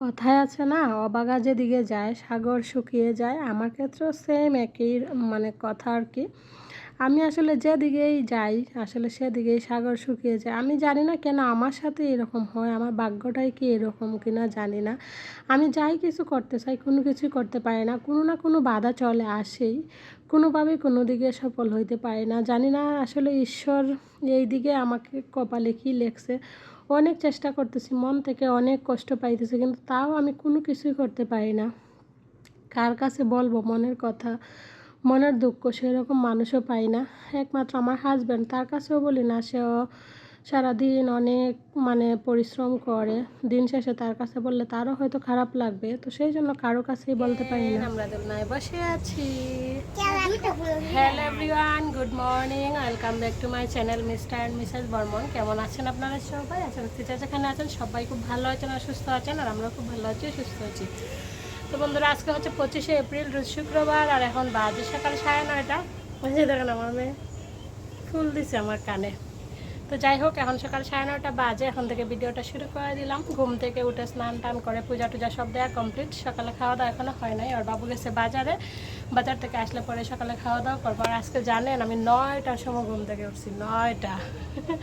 কথায় আছে না, অবাগা যেদিকে যায়, সাগর শুকিয়ে যায়। আমার ক্ষেত্রেও সেম একই মানে কথা আর কি। আমি আসলে যেদিকেই যাই, আসলে সেদিকেই সাগর শুকিয়ে যায়। আমি জানি না কেন আমার সাথে এরকম হয়, আমার ভাগ্যটাই কি এরকম কিনা জানি না। আমি যাই কিছু করতে চাই, কোনো কিছুই করতে পারি না। কোনো না কোনো বাধা চলে আসেই। কোনোভাবেই কোনো দিকে সফল হইতে পারি না। জানি না আসলে ঈশ্বর এই দিকে আমাকে কপালে কী লেখছে। অনেক চেষ্টা করতেছি, মন থেকে অনেক কষ্ট পাইতেছি, কিন্তু তাও আমি কোনো কিছুই করতে পারি না। কার কাছে বলব মনের কথা? মনের দুঃখ সেরকম মানুষও পাই না। একমাত্র আমার হাজব্যান্ড তার কাছেও বলি না, সেও সারাদিন অনেক মানে পরিশ্রম করে দিন শেষে তার কাছে বললে তারও হয়তো খারাপ লাগবে তো সেই জন্য কারও কাছেই বলতে পারি না। আমরা দোলনায় বসে আছি। Hello everyone good morning welcome back to my channel mister and missus Barman কেমন আছেন আপনারা সবাই? আছেন স্থিতি যেখানে আছেন সবাই খুব ভালো আছেন আর সুস্থ আছেন আর আমরা খুব ভালো আছি সুস্থ আছি। তো বন্ধুরা আজকে হচ্ছে পঁচিশে এপ্রিল রোজ শুক্রবার আর এখন বাজে সকাল সাড়ে নয়টা। বুঝে দেখেন আমার মেয়ে ফুল দিছে আমার কানে। তো যাই হোক, এখন সকাল সাড়ে নয়টা বাজে, এখন থেকে ভিডিওটা শুরু করে দিলাম। ঘুম থেকে উঠে স্নান টান করে পূজা টুজা সব দেওয়া কমপ্লিট সকালে খাওয়া দাওয়া এখনও হয় নাই, আর বাবু গেছে বাজারে। বাজার থেকে আসলে পরে সকালে খাওয়া দাওয়া করব। আর আজকে জানেন, আমি নয়টার সময় ঘুম থেকে উঠছি, নয়টা।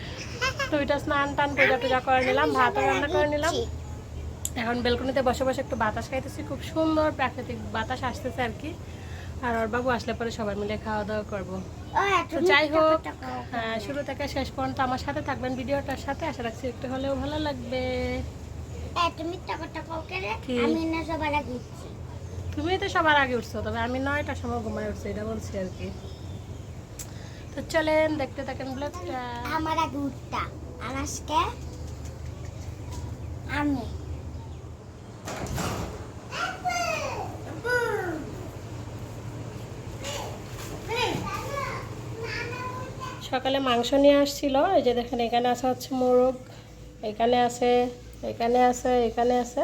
তো ওইটা স্নান টান, পূজা টুজা করে নিলাম, ভাতও রান্না করে নিলাম। এখন বেলকনিতে বসে বসে একটু বাতাস খাইতেছি, খুব সুন্দর প্রাকৃতিক বাতাস আসতেছে আর কি। আর ওর বাবু আসলে পরে সবাই মিলে খাওয়া দাওয়া করব। তো যাই হোক হ্যাঁ, শুরু থেকে শেষ পর্যন্ত আমার সাথে থাকবেন ভিডিওটার সাথে। আশা রাখছি একটু হলেও ভালো লাগবে। তুমি? আমি না সবার আগে উঠছি। তুমি তো সবার আগে উঠছো তবে আমি নয়টার সময় ঘুমায় উঠছি এটা বলছি আর কি। তো চলেন দেখতে থাকেন ব্লগটা আমার আগে উঠতা আর আজকে আমি সকালে মাংস নিয়ে আসছিল। এই যে দেখেন, এখানে আছে হচ্ছে মোরগ, এখানে আছে এখানে আছে এখানে আছে।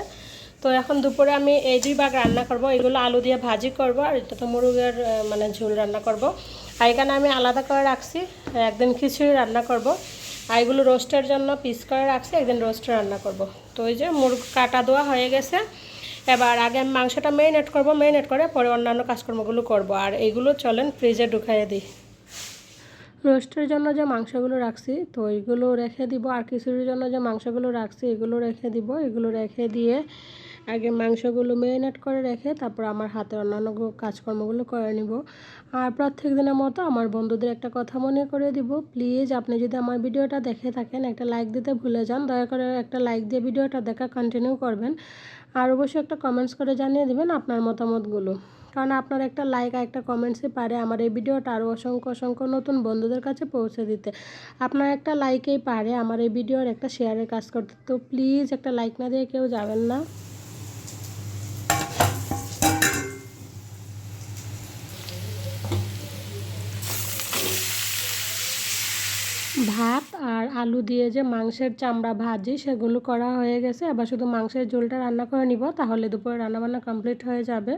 তো এখন দুপুরে আমি এই দুই ভাগ রান্না করব। এগুলো আলু দিয়ে ভাজি করব আর এটা তো মুরগের মানে ঝোল রান্না করব। আর এখানে আমি আলাদা করে রাখছি, একদিন খিচুড়ি রান্না করব। আর এগুলো রোস্টের জন্য পিস করে রাখছি, একদিন রোস্ট রান্না করব। তো ওই যে মুরগ কাটা দেওয়া হয়ে গেছে। এবার আগে আমি মাংসটা মেরিনেট করব মেরিনেট করে পরে অন্যান্য কাজকর্মগুলো করব। আর এইগুলো চলেন ফ্রিজে ঢুকাইয়ে দিই। রোস্টের জন্য যে মাংসগুলো রাখছি, তো এইগুলো রেখে দিব। আর খিচুড়ির জন্য যে মাংসগুলো রাখছি, এগুলো রেখে দিব। এগুলো রেখে দিয়ে আগে মাংসগুলো মেরিনেট করে রেখে তারপর আমার হাতে অন্যান্য কাজকর্মগুলো করে নিব। আর প্রত্যেক দিনের মতো আমার বন্ধুদের একটা কথা মনে করে দিব। প্লিজ, আপনি যদি আমার ভিডিওটা দেখে থাকেন, একটা লাইক দিতে ভুলে যান, দয়া করে একটা লাইক দিয়ে ভিডিওটা দেখা কন্টিনিউ করবেন। আর অবশ্যই একটা কমেন্টস করে জানিয়ে দেবেন আপনার মতামতগুলো। কারণ আপনার একটা লাইক আর একটা কমেন্টসই পারে আমার এই ভিডিওটা আরও অসংখ্য অসংখ্য নতুন বন্ধুদের কাছে পৌঁছে দিতে। আপনার একটা লাইকেই পারে আমার এই ভিডিওর একটা শেয়ারের কাজ করতে। তো প্লিজ একটা লাইক না দিয়ে কেউ যাবেন না। ভাত আর আলু দিয়ে যে মাংসের চামড়া ভাজি, সেগুলো করা হয়ে গেছে। আবার শুধু মাংসের ঝোলটা রান্না করে নিব, তাহলে দুপুরে রান্নাবান্না কমপ্লিট হয়ে যাবে।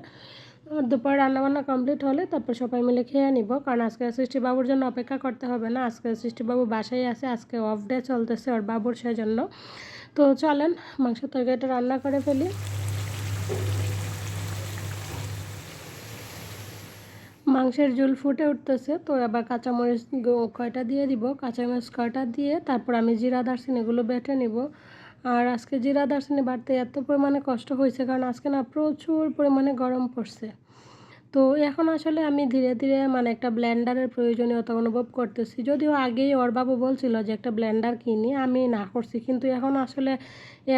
দুপুরে রান্নাবান্না কমপ্লিট হলে তারপর সবাই মিলে খেয়ে নিব। কারণ আজকে সৃষ্টিবাবুর জন্য অপেক্ষা করতে হবে না। আজকে সৃষ্টিবাবু বাসায় আছে, আজকে অফ ডে চলতেছে ওর বাবুর সেজন্য। তো চলেন, মাংস তরকারিটা রান্না করে ফেলি। মাংসের ঝোল ফুটে উঠতেছে, তো এবার কাঁচামরিচ কয়টা দিয়ে দিব? কাঁচামরিচ কয়টা দিয়ে? তারপর আমি জিরা, দারচিনি এগুলো বেটে নিব। আর আজকে জিরা দারচিনি বাড়তে এত পরিমাণে কষ্ট হয়েছে, কারণ আজকে না প্রচুর পরিমাণে গরম পড়ছে। তো এখন আসলে আমি ধীরে ধীরে মানে একটা ব্লেন্ডারের প্রয়োজনীয়তা অনুভব করতেছি। যদিও আগেই ওর বাবু বলছিল যে একটা ব্লেন্ডার কিনি, আমি না করছি। কিন্তু এখন আসলে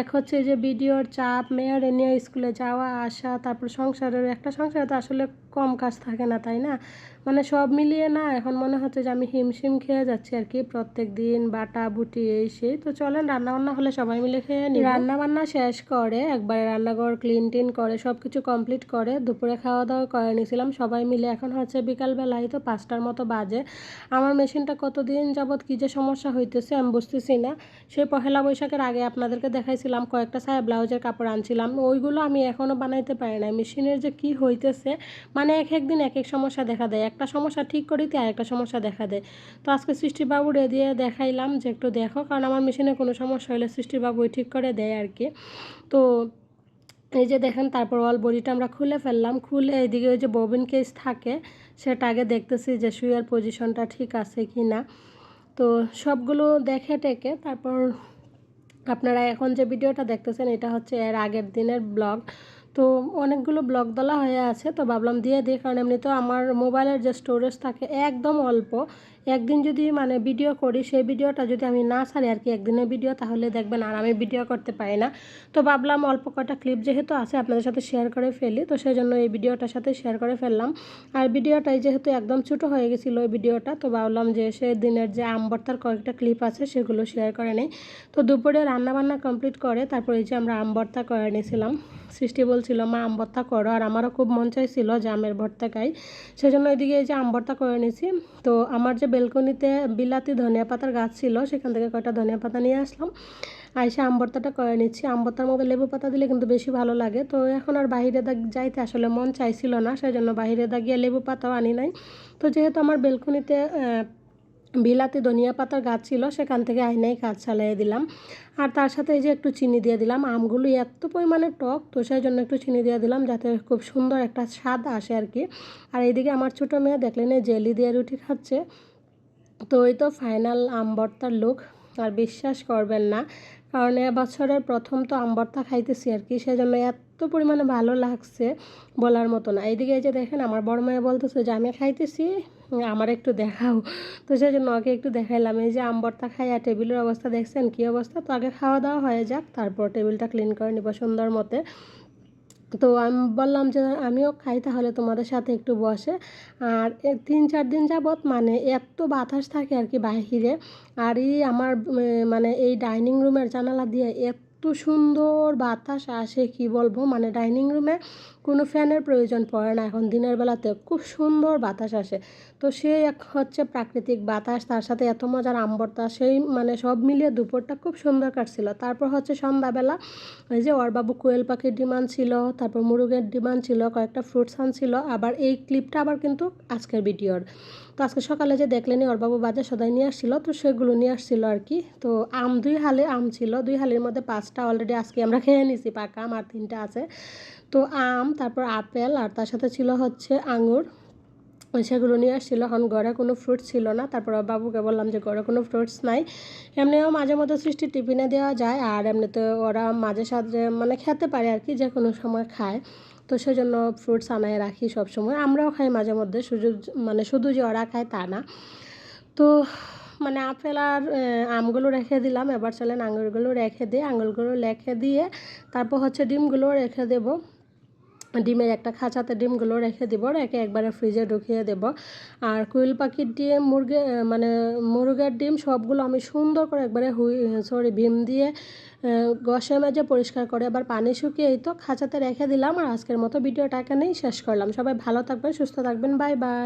এক হচ্ছে যে ভিডিওর চাপ, মেয়ের নিয়ে স্কুলে যাওয়া, আসা, তারপর সংসারের একটা সংসারে তো আসলে কম কাজ থাকে না, তাই না? মানে সব মিলিয়ে না, এখন মনে হচ্ছে যে আমি হিমশিম খেয়ে যাচ্ছি আর কি প্রত্যেক দিন, বাটা, বুটি, এই সেই। তো চলেন, রান্নাবান্না হলে সবাই মিলে খেয়ে নিই। রান্নাবান্না শেষ করে, একবারে রান্নাঘর ক্লিন টিন করে সব কিছু কমপ্লিট করে, দুপুরে খাওয়া দাওয়া করে নিয়েছিলাম সবাই মিলে। এখন হচ্ছে বিকালবেলায় তো পাঁচটার মতো বাজে। আমার মেশিনটা কতদিন যাবৎ কী যে সমস্যা হইতেছে আমি বুঝতেছি না। সেই পহেলা বৈশাখের আগে আপনাদেরকে দেখাইছিলাম, কয়েকটা সায়া ব্লাউজের কাপড় আনছিলাম। ওইগুলো আমি এখনও বানাইতে পারি না মেশিনের যে কি হইতেছে মানে এক এক দিন এক এক সমস্যা দেখা দেয়। একটা সমস্যা ঠিক করিতে আর একটা সমস্যা দেখা দেয়। তো আজকে সৃষ্টিবাবুরে দিয়ে দেখাইলাম যে একটু দেখো, কারণ আমার মেশিনে কোনো সমস্যা হলে সৃষ্টিবাবুই ঠিক করে দেয় আর কি তো এই যে দেখেন, তারপর অল বডিটা আমরা খুলে ফেললাম। খুলে এইদিকে ওই যে ববিন কেস থাকে, সেটা আগে দেখতেছি যে শুয়ার পজিশনটা ঠিক আছে কি না। তো সবগুলো দেখে টেকে, তারপর আপনারা এখন যে ভিডিওটা দেখতেছেন, এটা হচ্ছে এর আগের দিনের ব্লগ। তো অনেকগুলো ব্লক দলা হয়ে আছে, তো ভাবলাম দিয়ে দিই, কারণ এমনি তো আমার মোবাইলের যে স্টোরেজ থাকে একদম অল্প। একদিন যদি মানে ভিডিও করি, সেই ভিডিওটা যদি আমি না ছাড়ি আর কি একদিনের ভিডিও তাহলে দেখবেন আর আমি ভিডিও করতে পারি না। তো ভাবলাম অল্প কটা ক্লিপ যেহেতু আছে আপনাদের সাথে শেয়ার করে ফেলি, তো সেই জন্য এই ভিডিওটার সাথে শেয়ার করে ফেললাম। আর ভিডিওটাই যেহেতু একদম ছোটো হয়ে গেছিল ওই ভিডিওটা তো ভাবলাম যে সেই দিনের যে আমবর্তার কয়েকটা ক্লিপ আছে, সেগুলো শেয়ার করে নেই। তো দুপুরে রান্নাবান্না কমপ্লিট করে, তারপর যে আমরা আমবর্তা করে নিয়েছিলাম। সৃষ্টি বলছিল, মা, আম ভর্তা করো। আর আমারও খুব মন চাইছিল যে আমের ভর্তা খাই। সেজন্য এদিকে এই যে আমবর্তা করে নিয়েছি। তো আমার যে বেলকনিতে বিলাতি ধনিয়া পাতার গাছ ছিল, সেখান থেকে কয়টা ধনিয়া পাতা নিয়ে আসলাম। আইসা আম ভর্তাটা করে নিচ্ছি। আম ভর্তার মধ্যে লেবু পাতা দিলে কিন্তু বেশি ভালো লাগে। তো এখন আর বাইরে দাগ যাইতে আসলে মন চাইছিল না, সেজন্য বাইরে দাগিয়ে লেবু পাতাও আনি নাই। তো যেহেতু আমার বেলকনিতে বিলাতি ধনিয়া পাতার গাছ ছিল, সেখান থেকে আইনাই কাজ চালিয়ে দিলাম। আর তার সাথে এই যে একটু চিনি দিয়ে দিলাম। আমগুলো এত পরিমাণে টক, তো সেই জন্য একটু চিনি দিয়ে দিলাম যাতে খুব সুন্দর একটা স্বাদ আসে আর কি। আর এইদিকে আমার ছোটো মেয়ে দেখলেন জেলি দিয়ে রুটি খাচ্ছে। তো এই তো ফাইনাল আম ভর্তার লুক আর বিশ্বাস করবেন না, কারণ এবছরের প্রথম তো আম ভর্তা খাইতেছি আর কি, সেজন্য এত পরিমাণে ভালো লাগছে বলার মতো না। এইদিকে এই যে দেখেন, আমার বড় মেয়ে বলতেছে যে, আমি খাইতেছি, আমার একটু দেখাও। তো সেই জন্য ওকে একটু দেখাইলাম। এই যে আমবর্তা খাই আর টেবিলের অবস্থা দেখছেন, কী অবস্থা? তো আগে খাওয়া দাওয়া হয়ে যাক, তারপর টেবিলটা ক্লিন করে নিব সুন্দর মতে। তো আমি বললাম যে আমিও খাই তাহলে তোমাদের সাথে একটু বসে। আর তিন চার দিন যাবৎ মানে এত বাতাস থাকে আর কি বাহিরে। আর এই আমার মানে এই ডাইনিং রুমের জানালা দিয়ে এত সুন্দর বাতাস আসে, কি বলব? মানে ডাইনিং রুমে কোনো ফ্যানের প্রয়োজন পড়ে না। এখন দিনের বেলাতে খুব সুন্দর বাতাস আসে। তো সেই এক হচ্ছে প্রাকৃতিক বাতাস, তার সাথে এত মজার আম্বরতা, সেই মানে সব মিলিয়ে দুপুরটা খুব সুন্দর কাটছিল। তারপর হচ্ছে সন্ধ্যাবেলা ওই যে বাবু কোয়েল পাখির ডিমান্ড ছিল, তারপর মুরুগের ডিমান্ড ছিল, কয়েকটা ফ্রুটস আনছিল, আবার এই ক্লিপটা আবার কিন্তু আজকের ভিডিওর। তো আজকে সকালে যে দেখলেনি বাবু বাজার সদাই নিয়ে আসছিল, তো সেগুলো নিয়ে আসছিল আর কি। তো আম দুই হালে আম ছিল, দুই হালের মধ্যে পাঁচটা অলরেডি আজকে আমরা খেয়ে নিছি, পাকা আম আর তিনটা আছে। তো আম, তারপর আপেল, আর তার সাথে ছিল হচ্ছে আঙুর। সেগুলো নিয়ে আসছিল। এখন ঘরে কোনো ফ্রুটস ছিল না। তারপর বাবুকে বললাম যে ঘরে কোনো ফ্রুটস নাই। এমনিও মাঝে মধ্যে সৃষ্টি টিফিনে দেওয়া যায়। আর এমনিতে ওরা মাঝে সাঝে মানে খেতে পারে আর কি, যে কোনো সময় খায়। তো সেজন্য ফ্রুটস আনায় রাখি সব সময় আমরাও খাই মাঝে মধ্যে। শুধু মানে শুধু যে ওরা খায় তা না। তো মানে আপেল আর আমগুলো রেখে দিলাম। এবার চলেন আঙুরগুলো রেখে দিয়ে, আঙুরগুলো রেখে দিয়ে তারপর হচ্ছে ডিমগুলো রেখে দেবো। ডিমের একটা খাঁচাতে ডিমগুলো রেখে দিব, রেখে একবারে ফ্রিজে ঢুকিয়ে দেব। আর কুইল পাখির ডিম, মুরগি মানে মুরগের ডিম সবগুলো আমি সুন্দর করে একবারে হুই সরি ভীম দিয়ে গসে মাঝে পরিষ্কার করে, আবার পানি শুকিয়ে এই তো খাঁচাতে রেখে দিলাম। আর আজকের মতো ভিডিওটা এখানেই শেষ করলাম। সবাই ভালো থাকবেন, সুস্থ থাকবেন। Bye bye.